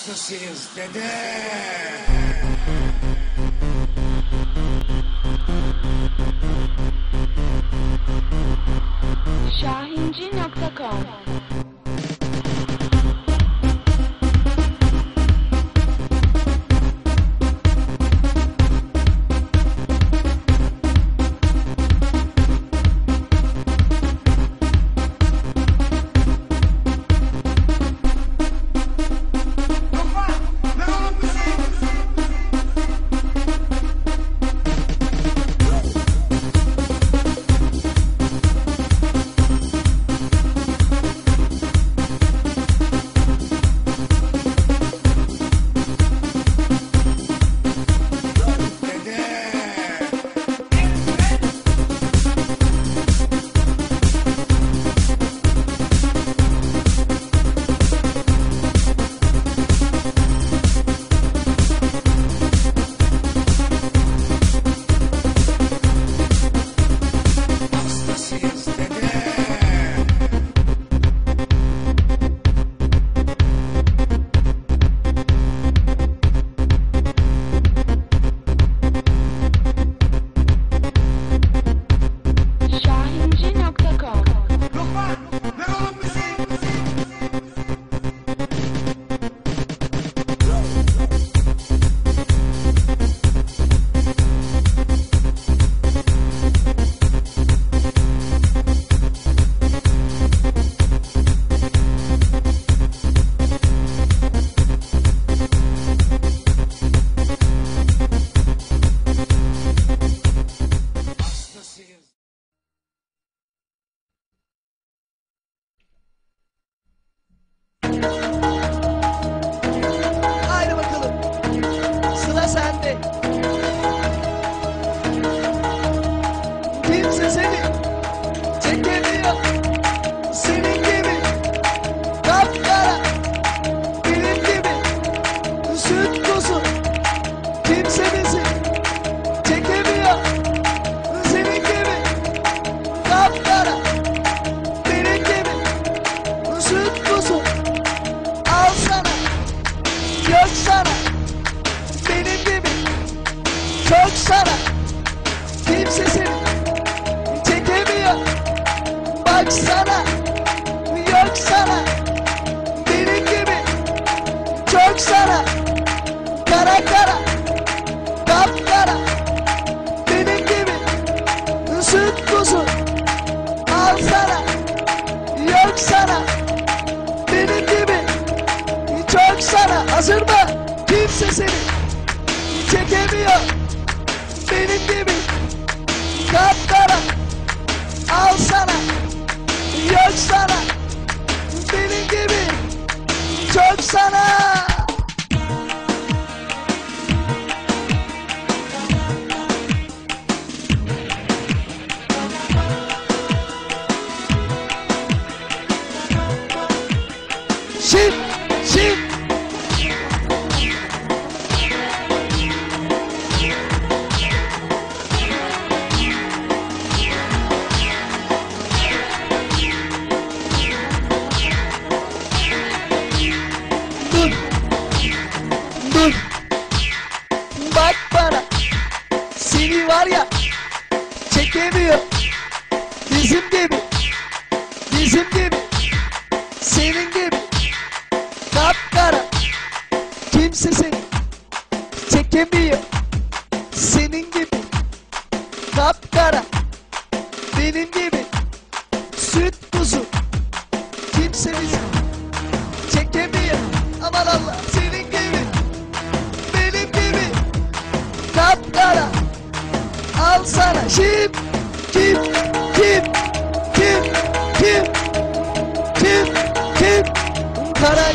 hastasıyız dede. Şahinci.com seni çekemiyor. Senin gibi kapkara. Benim gibi süt kuzu. Kimse sana yok sana. Benim gibi çok sana. Kara kara kapkara benim gibi süt kuzu sana. Shit! Shit! Çekemiyor. Senin gibi. Kapkara. Benim gibi. Süt kuzu. Kimse bizi çekemiyor. Aman Allah senin gibi. Benim gibi. Kapkara. Al sana. Kim? Kim? Kim? Kim? Kim? Kim? Kim? Kara